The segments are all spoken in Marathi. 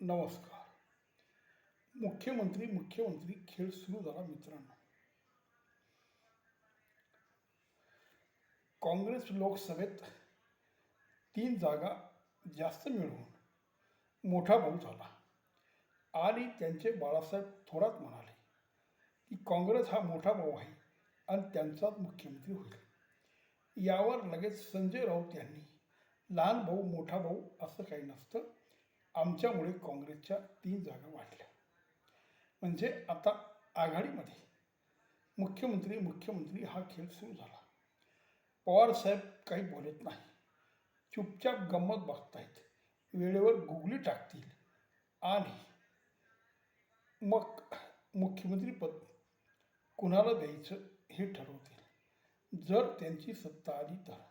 नमस्कार. मुख्यमंत्री मुख्यमंत्री खेळ सुरू झाला मित्रांनो. काँग्रेस लोकसभेत तीन जागा जास्त मिळवून मोठा भाऊ झाला. आणि त्यांचे बाळासाहेब थोरात म्हणाले की काँग्रेस हा मोठा भाऊ आहे आणि त्यांचाच मुख्यमंत्री होईल. यावर लगेच संजय राऊत यांनी लहान भाऊ मोठा भाऊ असं काही नसतं. आमच्यामुळे काँग्रेसच्या तीन जागा वाढल्या. म्हणजे आता आघाडीमध्ये मुख्यमंत्री मुख्यमंत्री हा खेळ सुरू झाला. पवारसाहेब काही बोलत नाही. चुपचाप गंमत बघतायत. वेळेवर गुगली टाकतील. आणि मग मुख्यमंत्रीपद कुणाला द्यायचं हे ठरवतील. जर त्यांची सत्ता आली तर.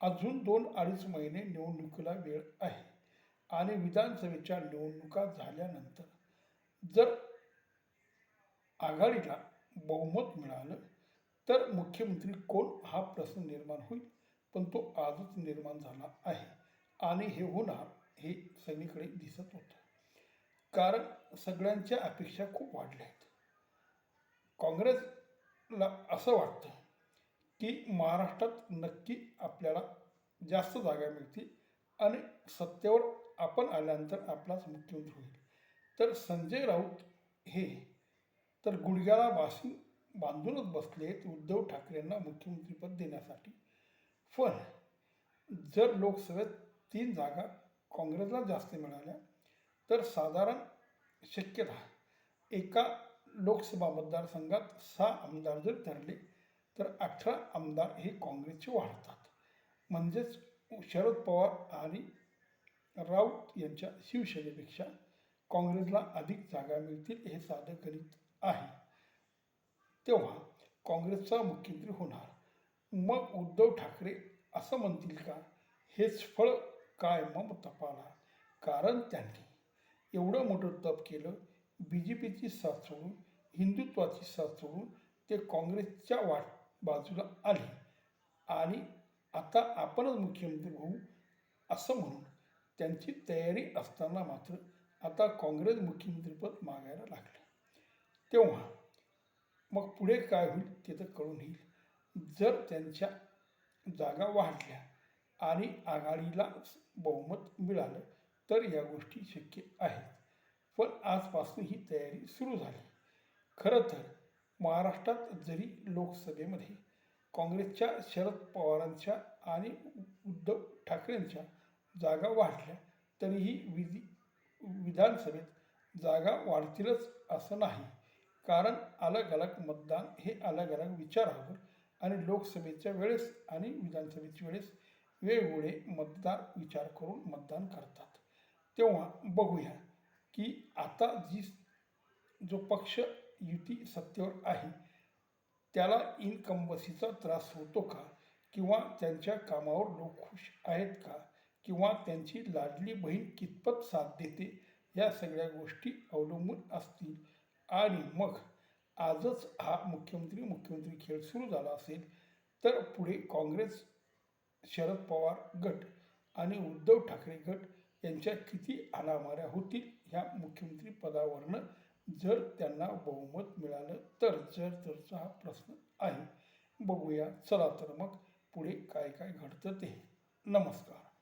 अजून दोन अडीच महिने निवडणुकीला वेळ आहे. आणि विधानसभेच्या निवडणुका झाल्यानंतर जर आघाडीला बहुमत मिळालं तर मुख्यमंत्री कोण हा प्रश्न निर्माण होईल? पण तो आजच निर्माण झाला आहे आणि हे होणार हे सगळीकडे दिसत होतं. कारण सगळ्यांच्या अपेक्षा खूप वाढल्या आहेत. काँग्रेसला असं वाटतं की महाराष्ट्रात नक्की आपल्याला जास्त जागा मिळतील आणि सत्तेवर आपण आल्यानंतर आपलाच मुख्यमंत्री होईल. तर संजय राऊत हे तर गुडघ्याला बाशी बांधूनच बसले आहेत उद्धव ठाकरेंना मुख्यमंत्रीपद देण्यासाठी. पण जर लोकसभेत तीन जागा काँग्रेसला जास्त मिळाल्या तर साधारण शक्यता एका लोकसभा मतदारसंघात सहा आमदार जर ठरले तर अठरा आमदार हे काँग्रेसचे वाढतात. म्हणजेच शरद पवार आणि राऊत यांच्या शिवसेनेपेक्षा काँग्रेसला अधिक जागा मिळतील हे साधं गणित आहे. तेव्हा काँग्रेसचा मुख्यमंत्री होणार. मग उद्धव ठाकरे असं म्हणतील का? हेच फळ काय मग तपाला? कारण त्यांनी एवढं मोठं तप केलं बी जे पीची साथ सोडून हिंदुत्वाची साथ सोडून ते काँग्रेसच्या वाट बाजूला आले. आणि आता आपणच मुख्यमंत्री होऊ असं म्हणून त्यांची तयारी असताना मात्र आता काँग्रेस मुख्यमंत्रीपद मागायला लागलं. तेव्हा मग पुढे काय होईल ते तर कळून येईल. जर त्यांच्या जागा वाढल्या आणि आघाडीला बहुमत मिळालं तर या गोष्टी शक्य आहेत. पण आजपासून ही तयारी सुरू झाली. खरं तर महाराष्ट्रात जरी लोकसभेमध्ये काँग्रेसच्या शरद पवारांच्या आणि उद्धव ठाकरेंच्या जागा वाढल्या तरीही विधी विधानसभेत जागा वाढतीलच असं नाही. कारण अलग अलग मतदान हे अलग अलग विचारावर आणि लोकसभेच्या वेळेस आणि विधानसभेच्या वेळेस वेगवेगळे मतदार विचार करून मतदान करतात. तेव्हा बघूया की आता जी जो पक्ष युती सत्तेवर आहे त्याला इनकंबसीचा त्रास होतो का? किंवा त्यांच्या कामावर लोक खुश आहेत का? किंवा त्यांची लाडली बहीण कितपत साथ देते या सगळ्या गोष्टी अवलंबून असतील. आणि मग आजच हा मुख्यमंत्री मुख्यमंत्री खेळ सुरू झाला असेल तर पुढे काँग्रेस शरद पवार गट आणि उद्धव ठाकरे गट यांच्या किती आलामाऱ्या होतील ह्या मुख्यमंत्री पदावरनं जर त्यांना बहुमत मिळालं तर जर तरचा हा प्रश्न आहे. बघूया चला तर मग पुढे काय काय घडतं ते. नमस्कार.